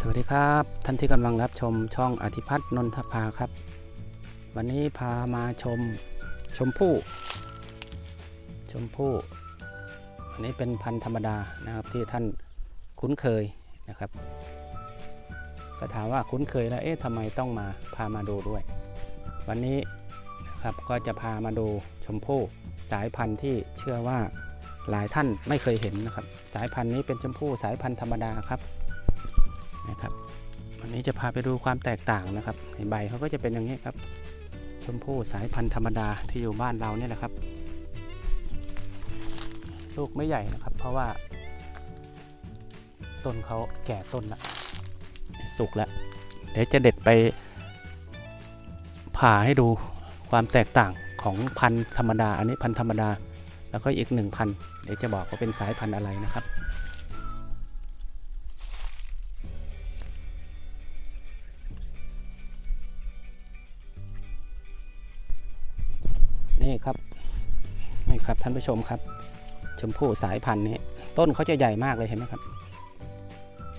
สวัสดีครับ ท่านที่กำลังรับชมช่องอธิพัฒน์นนทภาครับ วันนี้พามาชมชมพู่ ชมพู่อันนี้เป็นพันธุ์ธรรมดานะครับที่ท่านคุ้นเคยนะครับ ก็ถามว่าคุ้นเคยแล้วเอ๊ะทำไมต้องมาพามาดูด้วย วันนี้นะครับก็จะพามาดูชมพู่สายพันธุ์ที่เชื่อว่าหลายท่านไม่เคยเห็นนะครับ สายพันธุ์นี้เป็นชมพู่สายพันธุ์ธรรมดาครับนะครับ วันนี้จะพาไปดูความแตกต่างนะครับในใบเขาก็จะเป็นอย่างนี้ครับ ชมพู่สายพันธุ์ธรรมดาที่อยู่บ้านเราเนี่ยแหละครับ ลูกไม่ใหญ่นะครับ เพราะว่า ต้นเขาแก่ต้นละสุกแล้ว เดี๋ยวจะเด็ดไปผ่าให้ดูความแตกต่างของพันธุ์ธรรมดา อันนี้พันธุ์ธรรมดา แล้วก็อีกหนึ่งพันธุ์เดี๋ยวจะบอกว่าเป็นสายพันธุ์อะไรนะครับ นี่ครับนี่ครับท่านผู้ชมครับ ชมพู่สายพันธุ์นี้ ต้นเขาจะใหญ่มากเลยเห็นไหมครับ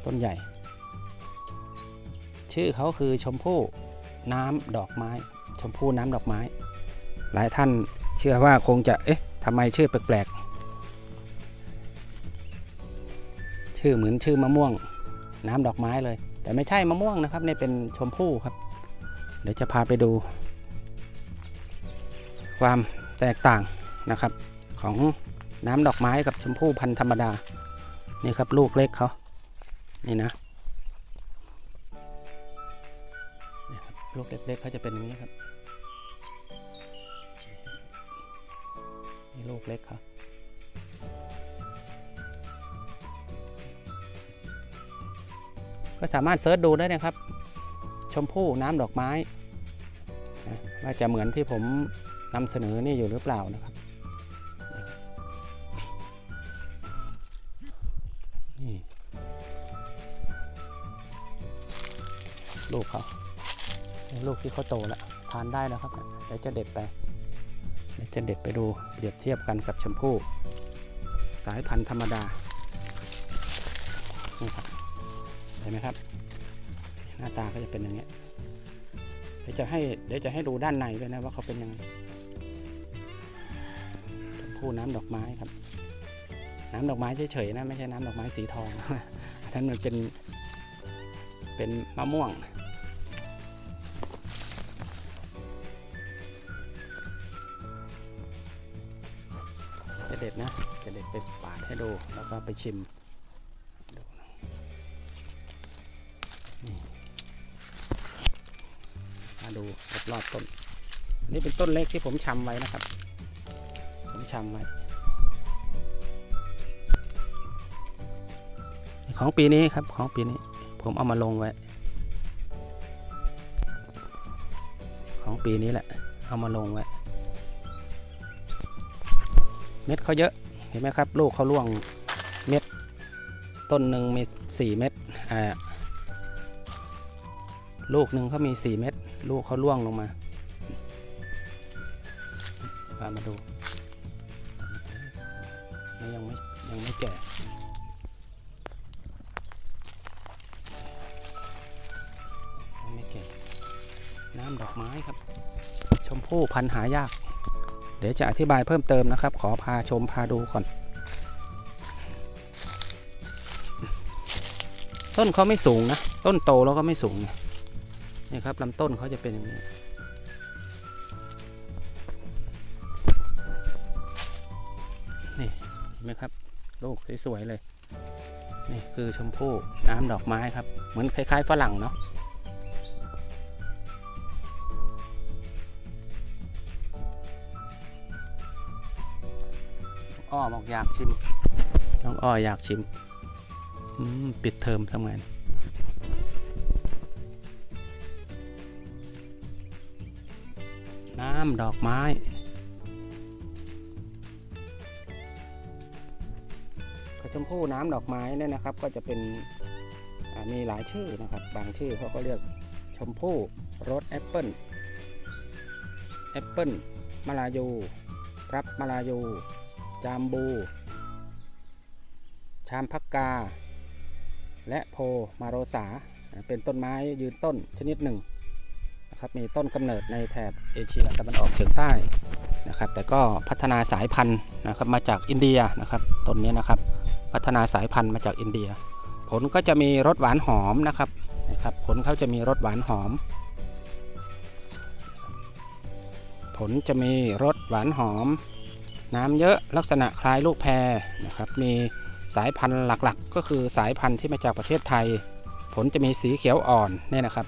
ต้นใหญ่ ชื่อเขาคือชมพู่น้ำดอกไม้ ชมพู่น้ำดอกไม้ หลายท่านเชื่อว่าคงจะเอ๊ะทำไมชื่อแปลกๆชื่อเหมือนชื่อมะม่วง น้ำดอกไม้เลย แต่ไม่ใช่มะม่วงนะครับนี่เป็นชมพู่ครับ เดี๋ยวจะพาไปดู ความแตกต่างนะครับ ของน้ำดอกไม้กับชมพู่พันธุ์ธรรมดา นี่ครับลูกเล็กเขานี่นะนี่ครับลูกเล็กๆเขาจะเป็นอย่างนี้ครับนี่ลูกเล็กเขาก็สามารถเซิร์ชดูได้นะครับ ชมพู่น้ำดอกไม้นะว่าจะเหมือนที่ผม นำเสนอนี่อยู่หรือเปล่านะครับนี่ลูกเขาลูกที่เขาโตแล้วทานได้แล้วครับเดี๋ยวจะเด็ดไปเดี๋ยวจะเด็ดไปดูเปรียบเทียบกันกับชมพู่สายพันธุ์ธรรมดานี่ครับเห็นไหมครับ หน้าตาก็จะเป็นอย่างนี้เดี๋ยวจะให้เดี๋ยวจะให้ดูด้านในด้วยนะว่าเขาเป็นยังไง ชมพู่น้ำดอกไม้ครับ น้ำดอกไม้เฉยๆนะไม่ใช่น้ำดอกไม้สีทองอันนั้นมันเป็นเป็นมะม่วง จะเด็ดนะ จะเด็ดไปปาดให้ดูแล้วก็ไปชิมดูมาดูรอบๆต้น นี่เป็นต้นเล็กที่ผมชำไว้นะครับ ชำไว้ของปีนี้ครับของปีนี้ผมเอามาลงไว้ ของปีนี้แหละ เอามาลงไว้ เม็ดเขาเยอะเห็นไหมครับ ลูกเขาร่วงเม็ด ต้นหนึ่งมีสี่เม็ดอ่าลูกหนึ่งเขามีสี่เม็ดลูกเขาร่วงลงมาพามาดู ยังไม่ยังไม่แก่ยังไม่แก่ น้ำดอกไม้ครับ ชมพู่พันหายาก เดี๋ยวจะอธิบายเพิ่มเติมนะครับ ขอพาชมพาดูก่อน ต้นเขาไม่สูงนะ ต้นโตแล้วก็ไม่สูงนี่ครับลำต้นเขาจะเป็นอย่างนี้ สวยๆเลย นี่คือชมพู่น้ำดอกไม้ครับ เหมือนคล้ายๆฝรั่งเนาะอ้อบอกอยากชิม น้องอ้ออยากชิมอืมปิดเทอมทำงานน้ำดอกไม้ มพู่น้ำดอกไม้เนี่ยนะครับ ก็จะเป็นมีหลายชื่อนะครับ บางชื่อเขาก็เรียกชมพู่รสแอปเปิลแอปเปิลมาลายูรับมาลายู จามบู ชามพักกา และโพมาโรสา เป็นต้นไม้ยืนต้นชนิดหนึ่งนะครับมีต้นกำเนิดในแถบเอเชียตะวันออกเฉียงใต้นะครับแต่ก็พัฒนาสายพันธุ์นะครับมาจากอินเดียนะครับต้นนี้นะครับ พัฒนาสายพันธุ์มาจากอินเดีย ผลก็จะมีรสหวานหอมนะครับนะครับ ผลเขาจะมีรสหวานหอม ผลจะมีรสหวานหอม น้ำเยอะลักษณะคล้ายลูกแพรนะครับมีสายพันธุ์หลักๆ ก็คือสายพันธุ์ที่มาจากประเทศไทย ผลจะมีสีเขียวอ่อนเนี่ยนะครับ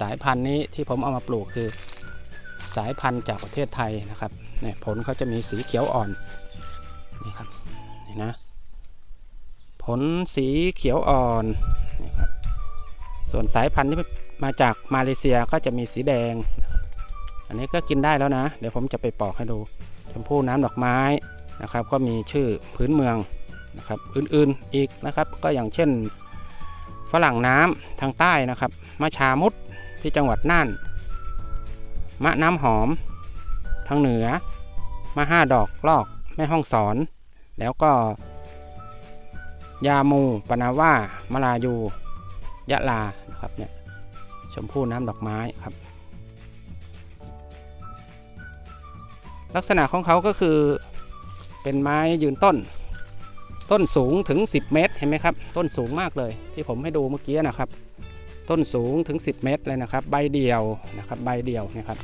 สายพันธุ์นี้ที่ผมเอามาปลูกคือ สายพันธุ์จากประเทศไทยนะครับเนี่ยผลเขาจะมีสีเขียวอ่อนนี่ครับนี่นะ ผลสีเขียวอ่อนนี่ครับส่วนสายพันธุ์ที่มาจากมาเลเซียก็จะมีสีแดง อันนี้ก็กินได้แล้วนะ เดี๋ยวผมจะไปปอกให้ดูชมพู่น้ำดอกไม้นะครับ ก็มีชื่อพื้นเมืองนะครับอื่นๆอีกนะครับ ก็อย่างเช่นฝรั่งน้ำทางใต้นะครับมะชามุดที่จังหวัดน่าน มะน้ำหอม ทางเหนือ มะห้าดอกลอกแม่ห้องสอน แล้วก็ ยามูปนาว่ามาลายู ยะลา นะครับเนี่ยชมพู่น้ำดอกไม้ครับ ลักษณะของเขาก็คือเป็นไม้ยืนต้น ต้นสูงถึง 10 เมตร เห็นไหมครับ ต้นสูงมากเลย ที่ผมให้ดูเมื่อกี้นะครับ ต้นสูงถึง 10 เมตรเลยนะครับ ใบเดียวนะครับ ใบเดียวนะครับ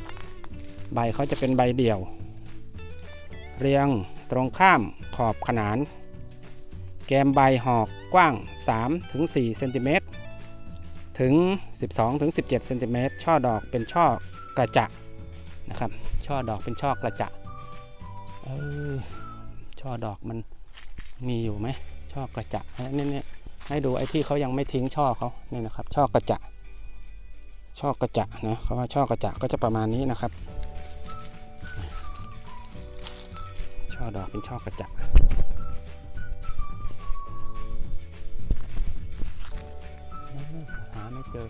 ใบเขาจะเป็นใบเดียว เรียงตรงข้ามขอบขนาน แกมใบหอกกว้าง 3-4ถึง4เซนติเมตรถึง 12ถึง17เซนติเมตรช่อดอกเป็นช่อกระจะนะครับ ช่อดอกเป็นช่อกระจะเออช่อดอกมันมีอยู่ไหมช่อกระจะนี่นี่ให้ดูไอ้ที่เขายังไม่ทิ้งช่อเขานี่นะครับช่อกระจะช่อกระจะนะเขาว่าช่อกระจะก็จะประมาณนี้นะครับ ช่อดอกเป็นช่อกระจะ เจอ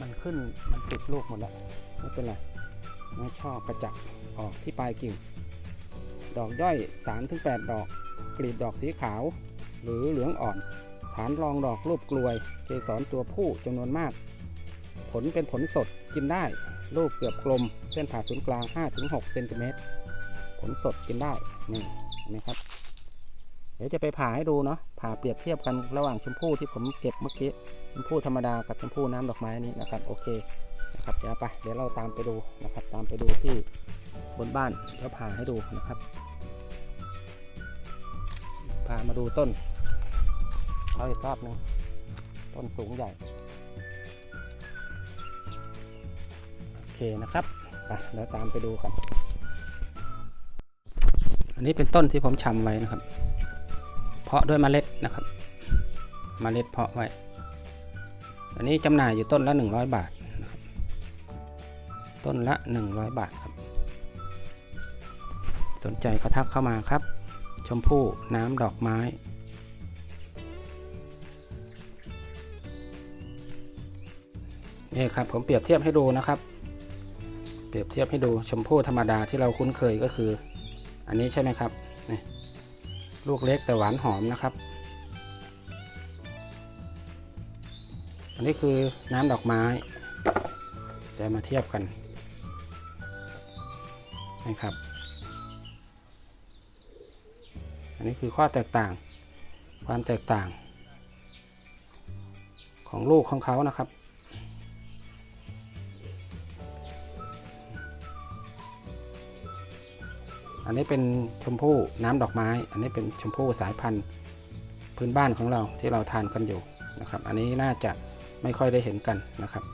มันขึ้นมันติดลูกหมดแล้วไม่เป็นไรไม่ชอบกระจับออกที่ปลายกิ่ง ดอกย่อย 3-8 ดอก กลีบดอกสีขาว หรือเหลืองอ่อน ฐานรองดอกรูปกลวย เกสรตัวผู้จำนวนมาก ผลเป็นผลสดกินได้ ลูกเกือบกลม เส้นผ่าศูนย์กลาง 5-6เซนติเมตร ผลสดกินได้ นี่เห็นไหมครับ เดี๋ยวจะไปผ่าให้ดูเนาะผ่าเปรียบเทียบกันระหว่างชมพู่ที่ผมเก็บเมื่อกี้ชมพู่ธรรมดากับชมพู่น้ำดอกไม้นี้นะครับโอเคนะครับเดี๋ยวไปเดี๋ยวเราตามไปดูนะครับ ตามไปดูที่บนบ้านแล้วผ่าให้ดูนะครับพามาดูต้นเอาอีกรอบหนึงต้นสูงใหญ่โอเคนะครับไปเดี๋ยวตามไปดูกันอันนี้เป็นต้นที่ผมชำไว้นะครับ เพาะด้วยเมล็ดนะครับเมล็ดเพาะไว้ อันนี้จำหน่ายอยู่ต้นละ 100 บาทนะครับต้นละ 100 บาทครับ สนใจก็ทักเข้ามาครับ ชมพู่น้ำดอกไม้นี่ครับผมเปรียบเทียบให้ดูนะครับ เปรียบเทียบให้ดูชมพู่ธรรมดาที่เราคุ้นเคยก็คือ อันนี้ใช่ไหมครับนี่ ลูกเล็กแต่หวานหอมนะครับ อันนี้คือน้ำดอกไม้เดี๋ยวมาเทียบกันนะครับ อันนี้คือข้อแตกต่าง ความแตกต่าง ของลูกของเขานะครับ อันนี้เป็นชมพู่น้ำดอกไม้ อันนี้เป็นชมพู่สายพันธุ์พื้นบ้านของเราที่เราทานกันอยู่นะครับ อันนี้น่าจะไม่ค่อยได้เห็นกันนะครับ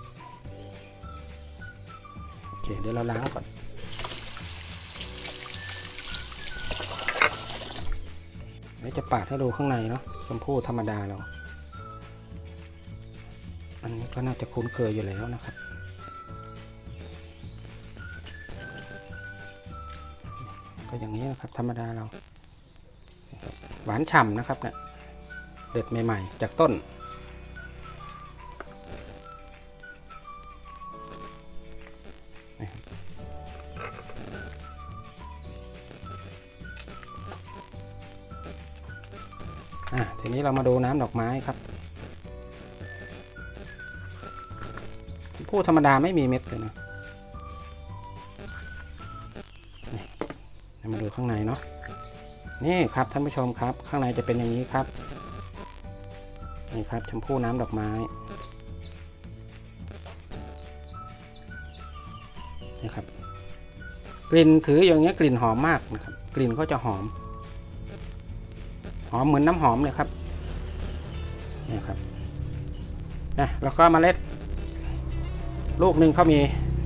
โอเคเดี๋ยวเราล้างก่อนเดี๋ยวจะปาดให้ดูข้างในเนาะชมพู่ธรรมดาเรา อันนี้ก็น่าจะคุ้นเคยอยู่แล้วนะครับ ก็อย่างนี้นะครับ ธรรมดาเราหวานฉ่ำนะครับเนี่ยเด็ดใหม่ ๆ จากต้นอะทีนี้เรามาดูน้ำดอกไม้ครับชมพู่ธรรมดาไม่มีเม็ดเลยนะ ข้างในเนาะนี่ครับท่านผู้ชมครับ ข้างในจะเป็นอย่างนี้ครับนี่ครับชมพู่น้ำดอกไม้นะครับ กลิ่นถืออย่างเงี้ยกลิ่นหอมมากนะครับ กลิ่นก็จะหอม หอมเหมือนน้ำหอมเลยครับนี่ครับนะแล้วก็เมล็ด ลูกหนึ่งเขามี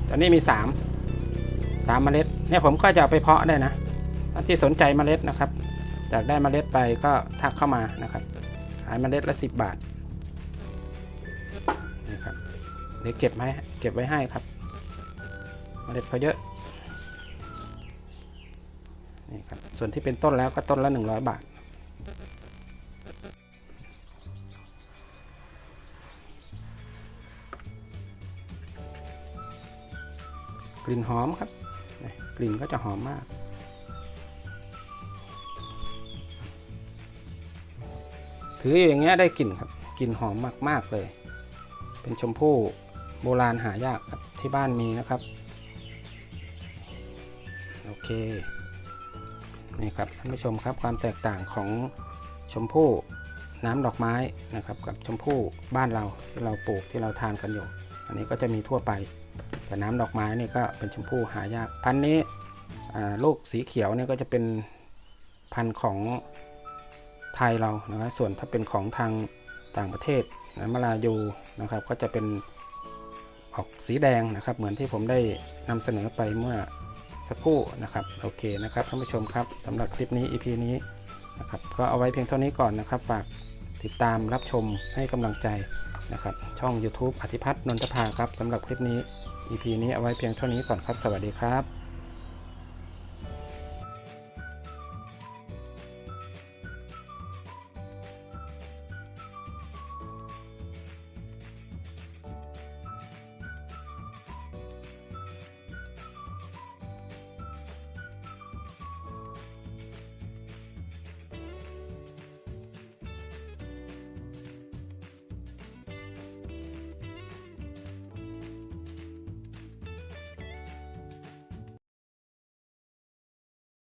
ตอนนี้มีสามสามเมล็ดเนี่ยผมก็จะไปเพาะได้นะ ที่สนใจเมล็ดนะครับอยากได้เมล็ดไปก็ทักเข้ามานะครับขายเมล็ดละสิบบาทนี่ครับเดี๋ยวเก็บไว้เก็บไว้ให้ครับ เมล็ดเขาเยอะนี่ครับส่วนที่เป็นต้นแล้วก็ต้นละ 100 บาทกลิ่นหอมครับ กลิ่นก็จะหอมมาก ถืออยู่อย่างเงี้ยได้กลิ่นครับกลิ่นหอมมาก ๆ เลย เป็นชมพู่โบราณหายากครับที่บ้านมีนะครับ โอเค นี่ครับท่านผู้ชมครับความแตกต่างของชมพู่น้ำดอกไม้นะครับกับชมพู่บ้านเราที่เราปลูกที่เราทานกันอยู่ อันนี้ก็จะมีทั่วไป แต่น้ำดอกไม้นี่ก็เป็นชมพู่หายาก พันนี้ลูกสีเขียวเนี่ยก็จะเป็นพันธุ์ของ ไทยเรานะครับส่วนถ้าเป็นของทางต่างประเทศนะมาลายูนะครับก็จะเป็นออกสีแดงนะครับ เหมือนที่ผมได้นำเสนอไปเมื่อสักครู่นะครับโอเคนะครับท่านผู้ชมครับสำหรับคลิปนี้ EP นี้นะครับก็เอาไว้เพียงเท่านี้ก่อนนะครับ ฝากติดตามรับชมให้กำลังใจนะครับ ช่อง YouTube อธิพัฒน์นนทภาครับสำหรับคลิปนี้ EP นี้เอาไว้เพียงเท่านี้ก่อนครับ สวัสดีครับ